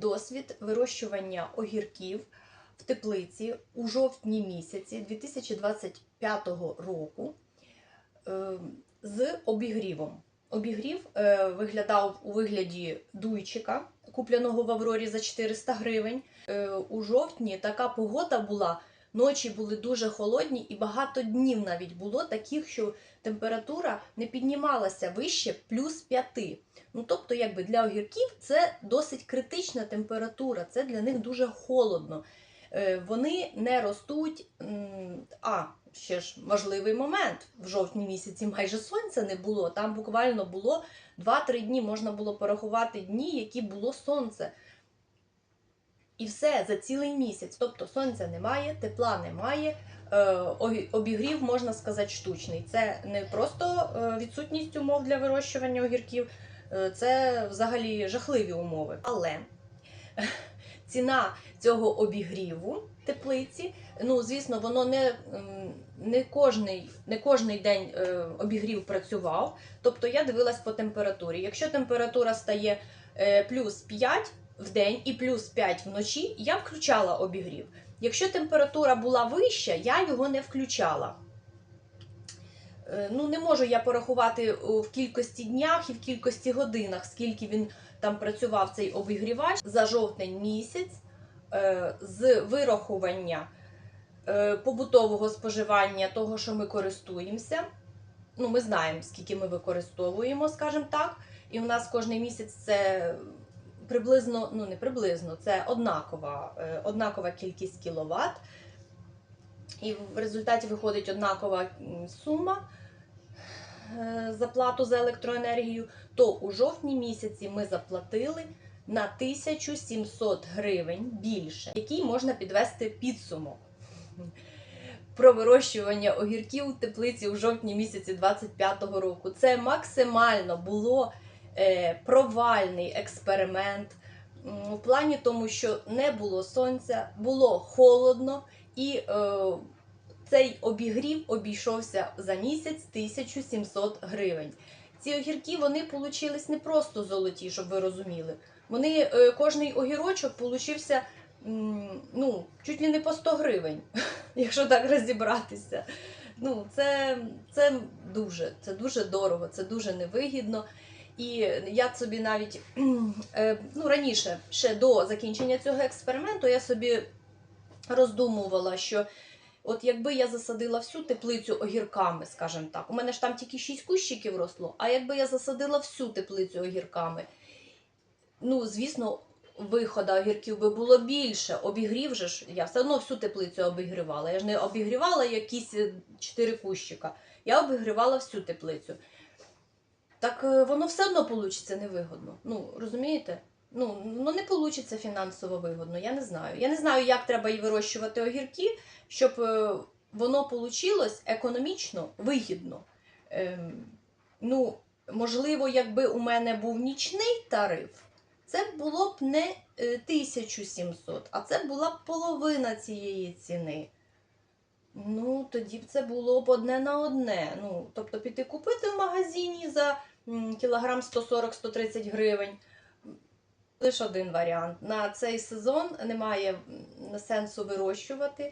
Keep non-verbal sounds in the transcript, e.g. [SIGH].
Досвід вирощування огірків в теплиці у жовтні місяці 2025 року е, з обігрівом. Обігрів е, виглядав у вигляді дуйчика, купленого в Аврорі за 400 гривень. Е, У жовтні така погода була. Ночі були дуже холодні, і багато днів навіть було таких, що температура не піднімалася вище плюс 5. Ну, тобто, якби для огірків це досить критична температура, це для них дуже холодно. Е, Вони не ростуть. А, ще ж важливий момент. В жовтні місяці майже сонця не було. Там буквально було 2-3 дні, можна було порахувати дні, які було сонце. І все за цілий місяць. Тобто сонця немає, тепла немає. е, Обігрів, можна сказати, штучний. Це не просто е, відсутність умов для вирощування огірків, е, це взагалі жахливі умови. Але [LAUGHS] ціна цього обігріву теплиці, ну звісно, воно не, не, кожний, не кожний день обігрів працював. Тобто я дивилась по температурі. Якщо температура стає плюс 5 в день і плюс 5 вночі, я включала обігрів. Якщо температура була вища, я його не включала. Е, Ну, не можу я порахувати в кількості днях і в кількості годинах, скільки він там працював цей обігрівач за жовтень місяць е, з вирахування е, побутового споживання того, що ми користуємося. Ну, ми знаємо, скільки ми використовуємо, скажімо так. І у нас кожен місяць це приблизно, ну не приблизно, це однакова, е, однакова кількість кіловат. І в результаті виходить однакова сума е, за плату за електроенергію, то у жовтні місяці ми заплатили на 1700 гривень більше, який можна підвести підсумок про вирощування огірків у теплиці у жовтні місяці 25-го року. Це максимально було провальний експеримент у плані тому, що не було сонця, було холодно і е, цей обігрів обійшовся за місяць 1700 гривень. Ці огірки вони получились не просто золоті, щоб ви розуміли. Вони е, кожний огірочок получився ну, чуть ли не по 100 гривень, [LAUGHS] якщо так розібратися. Ну, це, це дуже, це дуже дорого, це дуже невигідно. І я собі навіть [CLEARS THROAT] е, ну, раніше, ще до закінчення цього експерименту, я собі роздумувала, що от якби я засадила всю теплицю огірками, скажімо так, у мене ж там тільки 6 кущиків росло, а якби я засадила всю теплицю огірками, ну, звісно, виходу огірків би було більше. Обігрів же ж, я все одно всю теплицю обігрівала. Я ж не обігрівала якісь 4 кущика, я обігрівала всю теплицю. Так е, воно все одно вийде невигодно. Ну, розумієте? Ну, воно не вийде фінансово вигодно, я не знаю. Я не знаю, як треба вирощувати огірки, щоб е, воно вийшло економічно вигідно. Ем, ну, можливо, якби у мене був нічний тариф, це було б не е, 1700, а це була б половина цієї ціни. Ну, тоді б це було б одне на одне. Ну, тобто піти купити в магазині за кілограм 140-130 гривень. Лише один варіант. На цей сезон немає сенсу вирощувати.